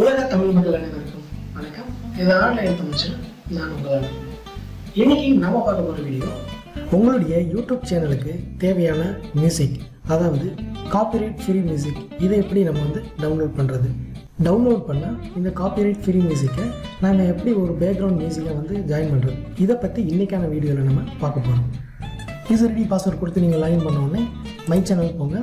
உலக தமிழ் மக்கள் அனைவருக்கும் வணக்கம். இது ஆன்லைன் தமிழ் நான் உங்களால் இன்னைக்கு நம்ம பார்க்க போகிற வீடியோ உங்களுடைய யூடியூப் சேனலுக்கு தேவையான மியூசிக் அதாவது காப்பிரைட் ஃப்ரீ மியூசிக் இதை எப்படி நம்ம வந்து டவுன்லோட் பண்ணுறது டவுன்லோட் பண்ணால் இந்த காப்பிரைட் ஃப்ரீ மியூசிக்கை நாங்கள் எப்படி ஒரு பேக்ரவுண்ட் மியூசிக்கை வந்து ஜாயின் பண்ணுறது இதை பற்றி இன்றைக்கான வீடியோவில் நம்ம பார்க்க போகிறோம் யூசர் ஐடி பாஸ்வேர்ட் கொடுத்து நீங்கள் லாகின் பண்ண உடனே மை சேனல் போங்க.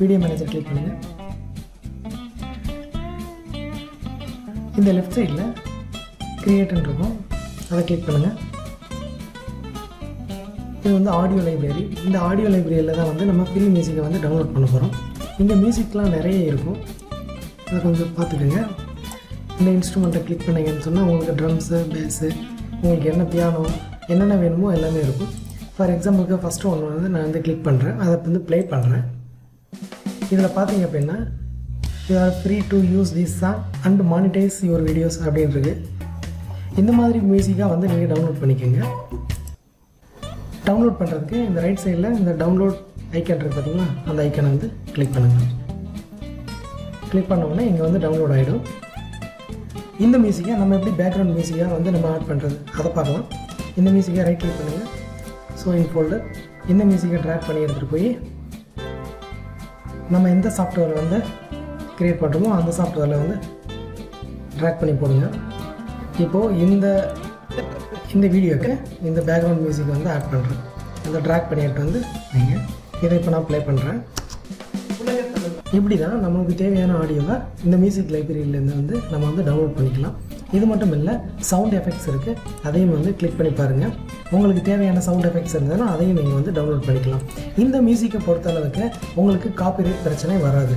வீடியோ மேனேஜர் கிளிக் பண்ணுங்கள் இந்த லெஃப்ட் சைடில் கிரியேட்னு இருக்கும். அதை கிளிக் பண்ணுங்கள் இது வந்து ஆடியோ லைப்ரரி இந்த ஆடியோ லைப்ரரியில் தான் வந்து நம்ம ஃப்ரீ மியூசிக்கை வந்து டவுன்லோட் பண்ண போகிறோம் இந்த மியூசிக்லாம் நிறைய இருக்கும். அதை கொஞ்சம் பார்த்துக்கோங்க. இந்த இன்ஸ்ட்ருமெண்ட்டை கிளிக் பண்ணீங்கன்னு சொன்னால் உங்களுக்கு ட்ரம்ஸு பேஸு உங்களுக்கு என்ன பியானோ என்னென்ன வேணுமோ எல்லாமே இருக்கும். ஃபார் எக்ஸாம்பிளுக்கு ஃபஸ்ட்டு ஒன்று வந்து நான் வந்து கிளிக் பண்ணுறேன் அதை வந்து ப்ளே பண்ணுறேன் இதில் பார்த்தீங்க அப்படின்னா you are free to use this song and monetize your videos அப்படின்றது. இந்த மாதிரி மியூசிக்காக வந்து நீங்கள் டவுன்லோட் பண்ணிக்கோங்க. டவுன்லோட் பண்ணுறதுக்கு இந்த ரைட் சைடில் இந்த டவுன்லோட் ஐக்கன் இருக்குது பார்த்தீங்களா அந்த ஐக்கனை வந்து கிளிக் பண்ணுங்கள் கிளிக் பண்ண உடனே இங்கே வந்து டவுன்லோட் ஆகிடும் இந்த மியூசிக்கை நம்ம எப்படி பேக்ரவுண்ட் மியூசிக்காக வந்து நம்ம ஆட் பண்ணுறது அதை பார்க்கலாம். இந்த மியூசிக்கை ரைட் கிளிக் பண்ணுங்கள் ஸோ இன் ஃபோல்டர் இந்த மியூசிக்கை ட்ராக் பண்ணி எடுத்துகிட்டு போய் நம்ம எந்த சாஃப்ட்வேர் வந்து க்ரியேட் பண்ணுறோமோ அந்த சாஃப்ட்வேரில் வந்து ட்ராக் பண்ணி போடுங்க. இப்போது இந்த இந்த வீடியோக்கு இந்த பேக்ரவுண்ட் மியூசிக் வந்து ஆட் பண்ணுறேன் இந்த ட்ராக் பண்ணிட்டு வந்து நீங்கள் இதை இப்போ நான் ப்ளே பண்ணுறேன் இப்படி தான் நமக்கு தேவையான ஆடியோவை இந்த மியூசிக் லைப்ரரியிலேருந்து வந்து நம்ம வந்து டவுன்லோட் பண்ணிக்கலாம். இது மட்டும் இல்லை சவுண்ட் எஃபெக்ட்ஸ் இருக்குது அதையும் வந்து கிளிக் பண்ணி பாருங்கள் உங்களுக்கு தேவையான சவுண்ட் எஃபெக்ட்ஸ் இருந்ததுன்னா அதையும் நீங்கள் வந்து டவுன்லோட் பண்ணிக்கலாம். இந்த மியூசிக்கை பொறுத்தளவுக்கு உங்களுக்கு காப்பிரைட் பிரச்சனை வராது.